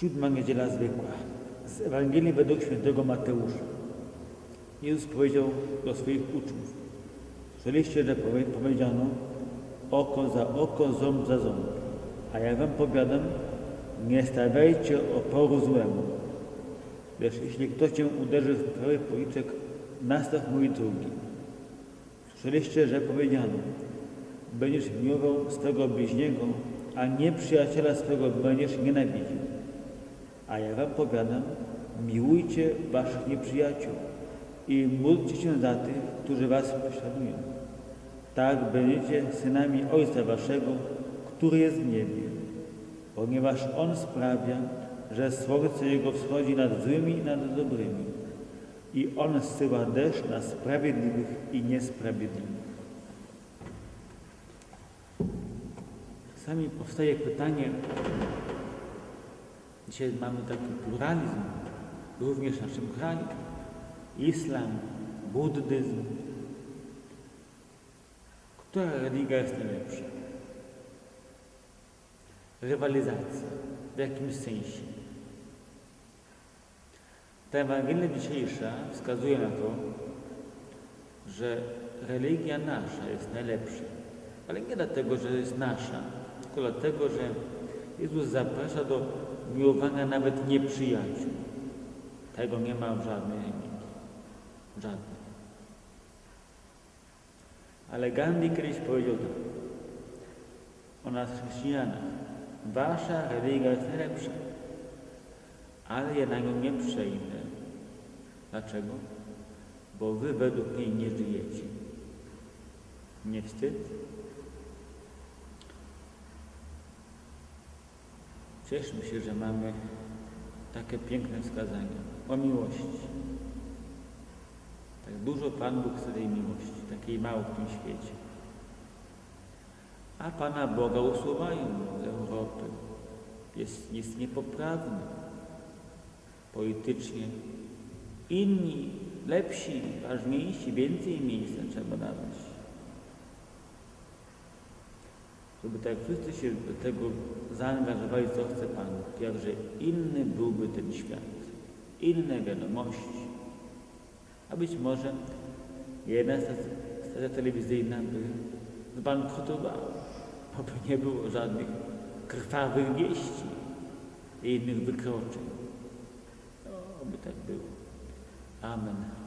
Siódma niedziela zwykła. Z Ewangelii według świętego Mateusza. Jezus powiedział do swoich uczniów. Słyszeliście, że powie- powiedziano oko za oko, ząb za ząb. A ja wam powiadam, nie stawiajcie oporu złemu. Lecz jeśli ktoś cię uderzy w prawy policzek, nastaw mój drugi. Słyszeliście, że powiedziano, będziesz miłował swego bliźniego, a nieprzyjaciela swego będziesz nienawidził. A ja wam powiadam, miłujcie waszych nieprzyjaciół i módlcie się za tych, którzy was prześladują. Tak będziecie synami Ojca waszego, który jest w niebie, ponieważ On sprawia, że słońce Jego wschodzi nad złymi i nad dobrymi i On zsyła deszcz na sprawiedliwych i niesprawiedliwych. Czasami powstaje pytanie, dzisiaj mamy taki pluralizm, również w naszym kraju, islam, buddyzm. Która religia jest najlepsza? Rywalizacja. W jakimś sensie. Ta Ewangelia dzisiejsza wskazuje na to, że religia nasza jest najlepsza. Ale nie dlatego, że jest nasza, tylko dlatego, że Jezus zaprasza do miłowania nawet nieprzyjaciół. Tego nie ma w żadnej religii. Żadnej. Ale Gandhi kiedyś powiedział tak o nas chrześcijanach. Wasza religia jest najlepsza, ale ja na nią nie przejdę. Dlaczego? Bo wy według niej nie żyjecie. Nie wstyd? Cieszmy się, że mamy takie piękne wskazania o miłości. Tak dużo Pan Bóg chce tej miłości, takiej mało w tym świecie. A Pana Boga usuwają z Europy. Jest, jest niepoprawny politycznie. Inni, lepsi, ważniejsi, więcej miejsca trzeba dawać. Żeby tak wszyscy się do tego zaangażowali, co chce Pan Bóg. Jakże inny byłby ten świat. Inne wiadomości. A być może jedna stacja telewizyjna by zbankrutowała, bo by nie było żadnych krwawych wieści i innych wykroczeń. No, by tak było. Amen.